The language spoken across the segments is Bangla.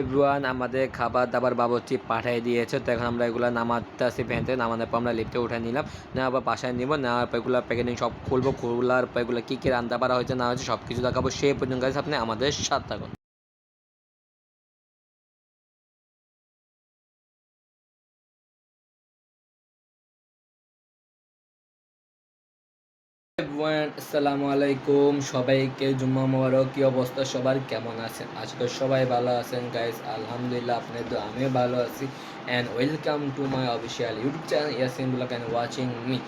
এভরিওয়ান আমাদের খাবার দাবার বাবরচি পাঠিয়ে দিয়েছে। তো এখন আমরা এগুলো নামাতেছি থেকে নামানোর পর আমরা লিফটে উঠে নিলাম। নেওয়ার পর বাসায় নিব। নেওয়ার পর এগুলো প্যাকেটিং সব খুলবো। খোলার পর এগুলো কী কী রান্না বাড়া হয়েছে, না হয়েছে সব কিছু দেখাবো। সেই পর্যন্ত আপনি আমাদের সাথে থাকুন। Everyone, আসসালামু আলাইকুম সবাইকে জুম্মা মোবারক কি অবস্থা? সবার কেমন আছেন? আজকে সবাই ভালো আছেন। গাইস আলহামদুলিল্লাহ আপনি তো আমিও ভালো আছি। And welcome to my official YouTube channel Yasin blog and watching me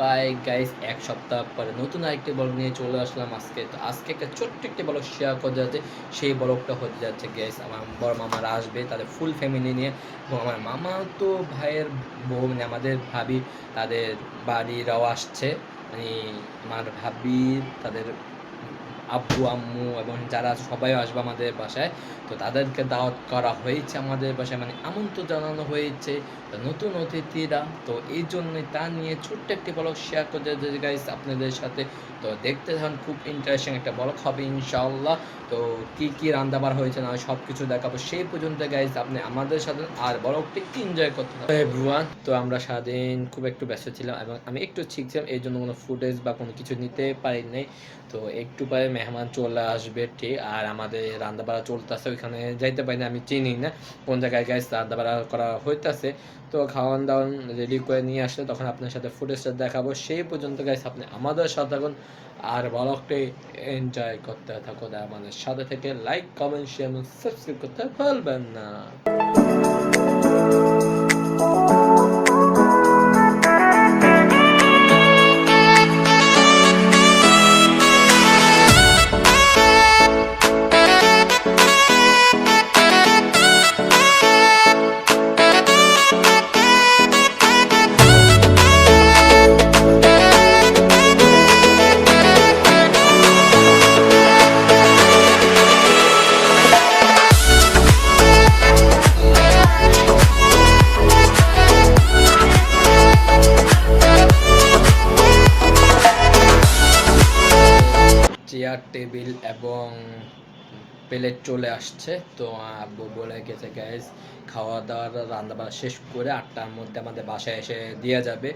bye guys এক সপ্তাহ পরে নতুন আরেকটি ব্লগ নিয়ে চলে আসলাম আজকে। তো আজকে একটা ছোট্ট একটি ব্লগ শেয়ার করতে যাচ্ছে। সেই ব্লগটা হতে যাচ্ছে গাইস আমার বড় মামারা আসবে তাদের ফুল ফ্যামিলি নিয়ে। এবং আমার মামা তো ভাইয়ের বউ মানে আমাদের ভাবি তাদের বাড়িরাও আসছে। মানে আমার ভাবি তাদের আব্বু, আম্মু এবং যারা সবাই আসবে আমাদের বাসায়, তো তাদেরকে দাওয়াত করা হয়েছে আমাদের বাসায়। মানে আমন্ত্রণ জানানো হয়েছে নতুন অতিথিরা। তো এই জন্যই তা নিয়ে ছোট্ট একটি ব্লগ শেয়ার করতে গাইস আপনাদের সাথে। তো দেখতে থাকুন, খুব ইন্টারেস্টিং একটা ব্লগ হবে, ইনশাআল্লাহ। তো কি কি রান্নাবার হয়েছে না সব কিছু দেখাবো। সেই পর্যন্ত গাইস আপনি আমাদের সাথে আর ব্লগটি এনজয় করতে হবে এভরিওয়ান তো আমরা সারাদিন খুব একটু ব্যস্ত ছিলাম এবং আমি একটু শিখছিলাম এই জন্য কোনো ফুটেজ বা কোনো কিছু নিতে পারি নাই তো একটু পরে মেহমান চলে আসবে, ঠিক, আর আমাদের রান্নাবাড়া চলতেছে, ওইখানে যাইতে পারি না, আমি চিনি না কোন জায়গায় গাইস রান্নাবাড়া করা হইতাছে। তো খাওয়ান দাওয়ান রেডি করে নিয়ে আসলে তখন আপনার সাথে ফুটেজটা দেখাবো, সেই পর্যন্ত গাইস আপনি আমাদের সাথে থাকুন, আর ব্লগটি এনজয় করতে থাকুন আমাদের সাথে থেকে লাইক কমেন্ট শেয়ার সাবস্ক্রাইব করতে ভুলবেন না। প্লেট চলে আসছে। তো আব্বু বলে, গেছে গ্যাস খাওয়া দাওয়ার রান্না বান্না শেষ করে আটটার মধ্যে আমাদের বাসায় এসে দিয়ে যাবে।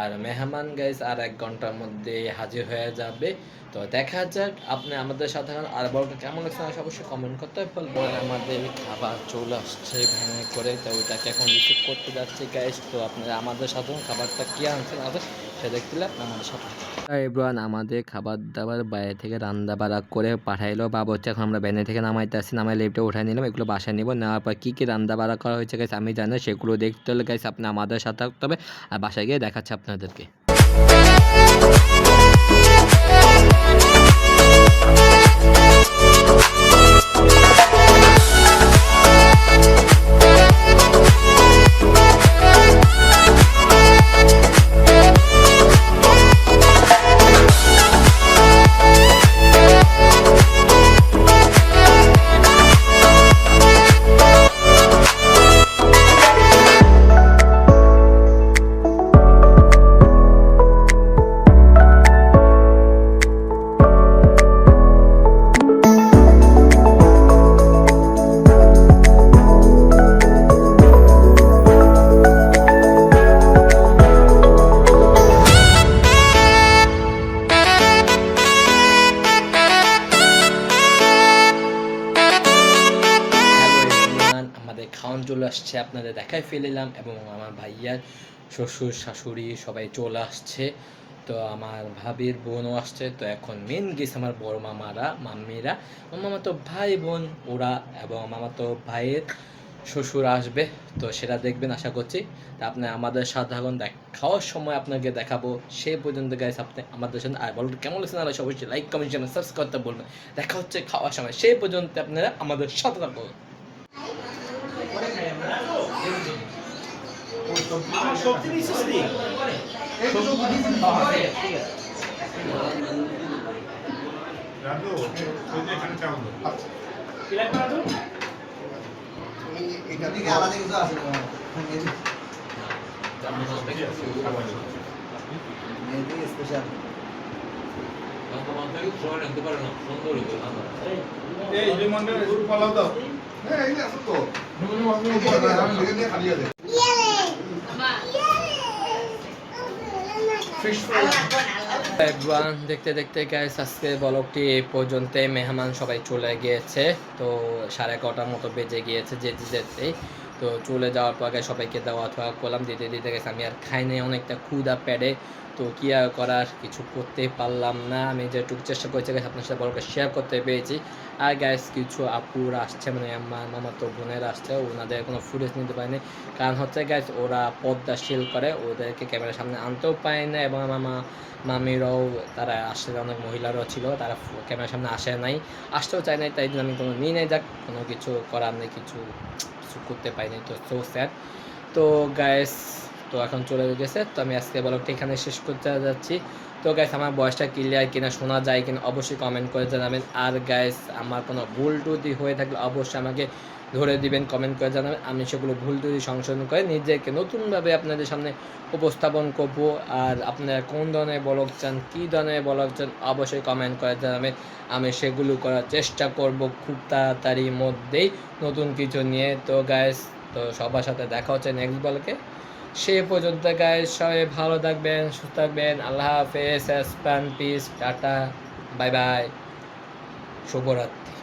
আর মেহমান গ্যাস আর এক ঘণ্টার মধ্যে হাজির হয়ে যাবে। তো দেখা যাক, আপনি আমাদের থাকুন। আর বলটা কেমন লাগছে অবশ্যই কমেন্ট করতে বলবেন আমাদের খাবার চলে আসছে, ভ্যানে করে। তো ওইটাকে এখন রিসিভ করতে যাচ্ছে গ্যাস তো আপনারা আমাদের সাধারণ খাবারটা কি আনছেন? আছে সে দেখতে আমাদের সাথে এভরিওয়ান আমাদের খাবার দাবার বাইরে থেকে রান্না বাড়া করে পাঠাইলো বা হচ্ছে এখন আমরা ব্যানে থেকে নামাইতে আসছি নামাই লেপটে উঠাই নিলাম, এগুলো বাসায় নিব। নেওয়ার পর কী কী রান্না বাড়া করা হয়েছে গাইস আমি জানি, সেগুলো দেখতে হলে গাইস আপনি আমাদের সাথে থাকতে হবে। আর বাসায় গিয়ে দেখাচ্ছে আপনাদেরকে। আসছে, আপনাদের দেখাই ফেলিলাম এবং আমার ভাইয়ার শ্বশুর, শাশুড়ি সবাই চলে আসছে। তো আমার ভাবির বোনও আসছে। তো এখন মেন গেছে আমার বড় মামারা, মাম্মিরা। মামা তো ভাই বোন ওরা এবং মামা তো ভাইয়ের শ্বশুর আসবে। তো সেটা দেখবেন, আশা করছি। তা আপনি আমাদের সাধারণ খাওয়ার সময় আপনাকে দেখাবো। সেই পর্যন্ত গাইস আপনি আমাদের সাথে আর বলুন কেমন লাগছে না অবশ্যই লাইক কমেন্ট চ্যানেল সাবস্ক্রাইব করতে বলবেন দেখা হচ্ছে খাওয়ার সময়। সেই পর্যন্ত আপনারা আমাদের সাথে থাকুন। দাও। এদিকে স্পেশাল এই লিমনটা একটু পোলাও দাও হ্যাঁ এই আছে তো খালি আছে দেখতে দেখতে গাইস আজকে ব্লগটি এই পর্যন্ত মেহমান সবাই চলে গিয়েছে, তো সাড়ে কটার মতো বেজে গিয়েছে যেতে যেতেই। তো চলে যাওয়ার পর আগে সবাইকে দেওয়া থাওয়া করলাম, দিতে দিতে গেছে। আমি আর খাই নাই, অনেকটা ক্ষুদা প্যাডে তো কি আর করার, কিছু করতে পারলাম না। আমি যেটুকু চেষ্টা করেছি আপনার সাথে ব্লগটা শেয়ার করতে পেরেছি। আর গ্যাস কিছু আপুরা আসছে মানে আমার মামা তো বোনের আসছে, ওনাদের কোনো ফুটেজ নিতে পারেনি। কারণ হচ্ছে গ্যাস ওরা পদ্মাশীল করে, ওদেরকে ক্যামেরার সামনে আনতেও পায় না এবং আমার মা, মামিরাও, তারা আসছে অনেক মহিলারাও ছিল, তারা ক্যামেরার সামনে আসে নাই। আসতেও চায় নাই, তাই জন্য আমি কোনো নিয়ে নেই, যাক, কোনো কিছু করার নেই, কিছু কিছু করতে পারিনি, তো সো স্যাড তো গায়েস তো এখন চলে গেছে। তো আমি আজকে ব্লগটা এখানে শেষ করতে যাচ্ছি। তো গ্যাস আমার বয়সটা ক্লিয়ার কিনা শোনা যায় কিনা অবশ্যই কমেন্ট করে জানাবেন। আর গ্যাস আমার কোনো ভুল টুটি হয়ে থাকলে অবশ্যই আমাকে ধরে দিবেন কমেন্ট করে জানাবেন। আমি সেগুলো ভুল ত্রুটি সংশোধন করে নিজেকে নতুনভাবে আপনাদের সামনে উপস্থাপন করব। আর আপনারা কোন ধরনের ব্লগ চান, কী ধরনের ব্লগ চান, অবশ্যই কমেন্ট করে জানাবেন। আমি সেগুলো করার চেষ্টা করব খুব তাড়াতাড়ির মধ্যেই নতুন কিছু নিয়ে। তো গ্যাস তো সবার সাথে দেখা হচ্ছে নেক্সট ব্লগে সে পর্যন্ত গায়ে সবাই ভালো থাকবেন, সুস্থ থাকবেন। আল্লাহ হাফেজ স্প্যান পিস টাটা বাই বাই শুভরাত্রি।